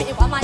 เป็นอีกปรมาณ